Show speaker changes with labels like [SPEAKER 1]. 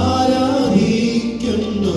[SPEAKER 1] ആരാധിക്കുന്നു?